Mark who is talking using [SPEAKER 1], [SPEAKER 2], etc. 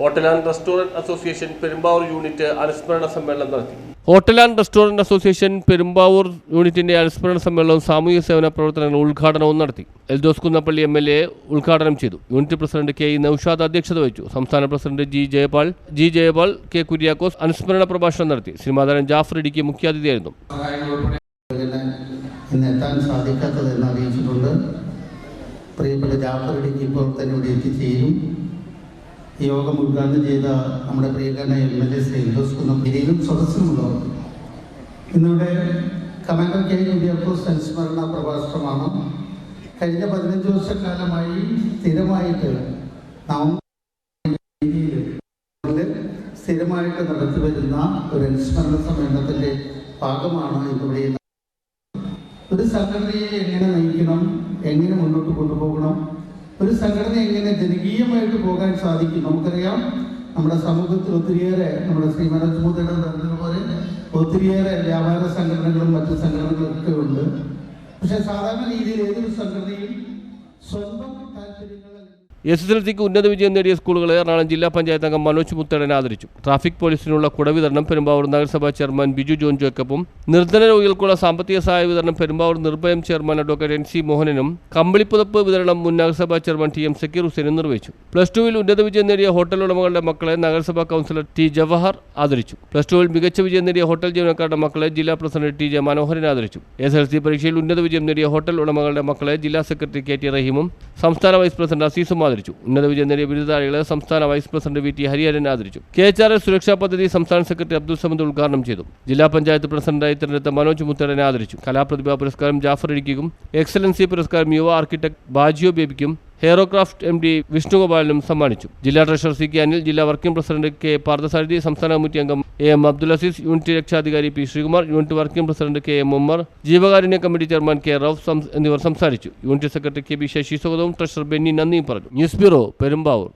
[SPEAKER 1] Hotel and restaurant association Perumbavoor unit അനുസ്മരണ സമ്മേളനം നടത്തി. Hotel and restaurant association Perumbavoor യൂണിറ്റിന്റെ അനുസ്മരണ സമ്മേളനവും സാമൂഹിക സേവന പ്രവർത്തനങ്ങൾ ഉദ്ഘാടനവും നടത്തി. Eldhose Kunnappilly M L A ഉദ്ഘാടനം ചെയ്തു. Unit president K E Noushad അധ്യക്ഷത വഹിച്ചു. സംസ്ഥാന president G Jayapal G Jayapal K Kuriakose അനുസ്മരണ പ്രഭാഷണം നടത്തി. സിനിമാതാരം ജാഫർ ഇടിക്ക് മുഖ്യാതിഥിയായിരുന്നു.
[SPEAKER 2] എത്താൻ സാധിക്കാത്തതെന്ന് അറിയിച്ചിട്ടുണ്ട്. പ്രിയപ്പെട്ട ജാഫർ ഇടിക്ക് ഇപ്പോൾ തന്നെ ഇവിടെ എത്തിച്ചേരും. യോഗം ഉദ്ഘാടനം ചെയ്ത നമ്മുടെ പ്രിയങ്കരന M L A Shri Eldhose കുന്നപ്പിരിയിലും സദസ്സിലുമുള്ളവർ. ഇന്നിവിടെ കമാൻഡർ കെ കുര്യാക്കോസ് അനുസ്മരണ പ്രഭാഷണമാണ്. കഴിഞ്ഞ പതിനഞ്ച് വർഷക്കാലമായി സ്ഥിരമായിട്ട് നാം സ്ഥിരമായിട്ട് നടത്തി വരുന്ന ഒരു അനുസ്മരണ സമ്മേളനത്തിന്റെ ഭാഗമാണ് ഇവിടെ ഒരു സംഘടനയെ എങ്ങനെ നയിക്കണം എങ്ങനെ മുന്നോട്ട് കൊണ്ടുപോകണം ഒരു സംഘടന എങ്ങനെ ജനകീയമായിട്ട് പോകാൻ സാധിക്കും? നമുക്കറിയാം നമ്മുടെ സമൂഹത്തിൽ ഒത്തിരിയേറെ നമ്മുടെ ശ്രീ മനോജ് മോദിയുടെ പറഞ്ഞതുപോലെ ഒത്തിരിയേറെ വ്യാപാര സംഘടനകളും മറ്റു സംഘടനകളും ഒക്കെ ഉണ്ട്. പക്ഷെ സാധാരണ രീതിയിൽ ഏതൊരു സംഘടനയും സ്വന്തം താല്പര്യങ്ങൾ
[SPEAKER 1] എസ് എസ് എൽ സിക്ക് ഉന്നത വിജയം നേടിയ സ്കൂളുകളെ എറണാകുളം ജില്ലാ പഞ്ചായത്ത് അംഗം മനോജ് മുത്തേടൻ ആദരിച്ചു. ട്രാഫിക് പോലീസിനുള്ള കുടവിതരണം പെരുമ്പാവൂർ നഗരസഭാ ചെയർമാൻ ബിജു ജോൺ ജോക്കബും നിർധന രോഗികൾക്കുള്ള സാമ്പത്തിക സഹായ വിതരണം പെരുമ്പാവൂർ നിർഭയം ചെയർമാൻ അഡ്വക്കേറ്റ് എൻ സി മോഹനനും കമ്പിളിപ്പുതപ്പ് വിതരണം മുൻ നഗരസഭാ ചെയർമാൻ ടി എം സക്കീർ ഹുസൈനും നിർവഹിച്ചു. പ്ലസ് ടുവിൽ ഉന്നത വിജയം നേടിയ ഹോട്ടൽ ഉടമകളുടെ മക്കളെ നഗരസഭാ കൗൺസിലർ ടി ജവഹർ ആദരിച്ചു. പ്ലസ് ടുവിൽ മികച്ച വിജയം നേടിയ ഹോട്ടൽ ജീവനക്കാരുടെ മക്കളെ ജില്ലാ പ്രസിഡന്റ് ടി ജെ മനോഹരൻ ആദരിച്ചു. എസ് എൽ സി പരീക്ഷയിൽ ഉന്നത വിജയം നേടിയ ഹോട്ടൽ ഉടമകളുടെ മക്കളെ ജില്ലാ സെക്രട്ടറി കെ ടി റഹീമും സംസ്ഥാന വൈസ് പ്രസിഡന്റ് അസീസും ആദരിച്ചു. ഉന്നത വിജയം നേടിയ ബിരുദധാരികളെ സംസ്ഥാന vice president V T Hariharan ആദരിച്ചു. കെ എച്ച് ആർ എസ് സുരക്ഷാ പദ്ധതി സംസ്ഥാന സെക്രട്ടറി അബ്ദുൾ സമദ് ഉദ്ഘാടനം ചെയ്തു. ജില്ലാ പഞ്ചായത്ത് പ്രസിഡന്റായി തിരഞ്ഞെടുത്ത മനോജ് മുത്തേടനെ ആദരിച്ചു. കലാപ്രതിഭാ പുരസ്കാരം ജാഫർ ഇടിക്കും എക്സലൻസി പുരസ്കാരം യുവ ആർക്കിടെക്ട് ബാജിയോ ബേബിക്കും. ഹെയറോക്രാഫ്റ്റ് എം ഡി വിഷ്ണുഗോപാലിനും സമ്മാനിച്ചു. ജില്ലാ ട്രഷറർ സി കെ അനിൽ ജില്ലാ വർക്കിംഗ് പ്രസിഡന്റ് കെ പാർത്ഥസാരഥി സംസ്ഥാന കമ്മിറ്റി അംഗം A M Abdul Aziz unit രക്ഷാധികാരി P Sreekumar unit working president K M Ummer ജീവകാരുണ്യ കമ്മിറ്റി ചെയർമാൻ കെ റൌഫ് എന്നിവർ സംസാരിച്ചു. Unit secretary K B Sasi സ്വാഗതവും ട്രഷറർ ബെന്നി നന്ദിയും പറഞ്ഞു. News bureau Perumbavoor.